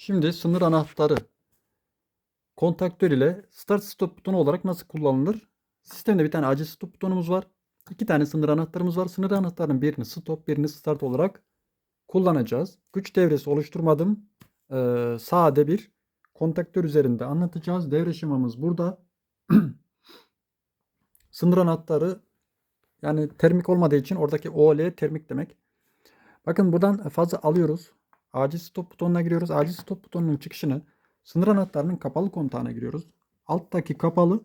Şimdi sınır anahtarı kontaktör ile start stop butonu olarak nasıl kullanılır? Sistemde bir tane acil stop butonumuz var. İki tane sınır anahtarımız var. Sınır anahtarının birini stop, birini start olarak kullanacağız. Güç devresi oluşturmadım. Ee, sade bir kontaktör üzerinde anlatacağız. Devre şemamız burada. sınır anahtarı yani termik olmadığı için oradaki OL termik demek. Bakın buradan fazla alıyoruz. Acil stop butonuna giriyoruz. Acil stop butonunun çıkışını sınır anahtarının kapalı kontağına giriyoruz. Alttaki kapalı,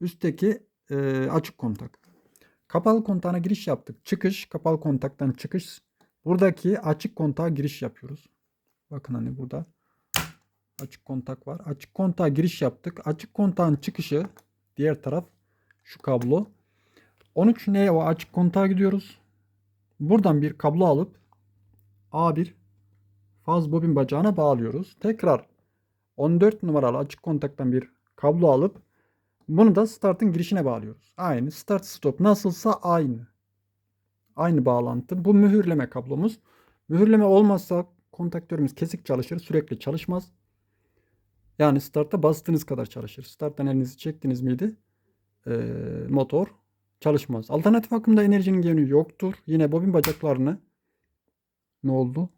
üstteki e, açık kontak. Kapalı kontağına giriş yaptık. Çıkış, kapalı kontaktan çıkış. Buradaki açık kontağa giriş yapıyoruz. Bakın hani burada açık kontak var. Açık kontağa giriş yaptık. Açık kontağın çıkışı diğer taraf şu kablo. 13 ne o açık kontağa gidiyoruz. Buradan bir kablo alıp A1 faz bobin bacağına bağlıyoruz. Tekrar 14 numaralı açık kontaktan bir kablo alıp bunu da startın girişine bağlıyoruz. Aynı start stop nasılsa aynı. Aynı bağlantı. Bu mühürleme kablomuz. Mühürleme olmazsa kontaktörümüz kesik çalışır. Sürekli çalışmaz. Yani startta bastığınız kadar çalışır. Starttan elinizi çektiniz miydi? Ee, motor çalışmaz. Alternatif akımda enerjinin yönü yoktur. Yine bobin bacaklarını ne oldu?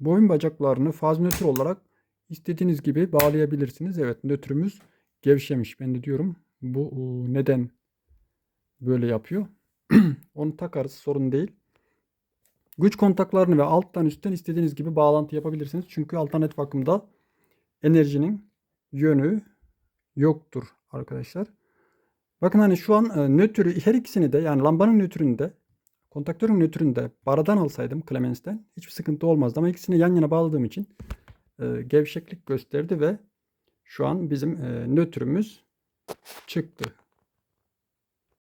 Bobin bacaklarını faz nötr olarak istediğiniz gibi bağlayabilirsiniz. Evet nötrümüz gevşemiş. Ben de diyorum bu neden böyle yapıyor? Onu takarız sorun değil. Güç kontaklarını ve alttan üstten istediğiniz gibi bağlantı yapabilirsiniz. Çünkü alternatif akımda enerjinin yönü yoktur arkadaşlar. Bakın hani şu an e, nötrü her ikisini de yani lambanın nötrünü de kontaktörün nötrünü de baradan alsaydım Clemens'ten hiçbir sıkıntı olmazdı. Ama ikisini yan yana bağladığım için e, gevşeklik gösterdi ve şu an bizim e, nötrümüz çıktı.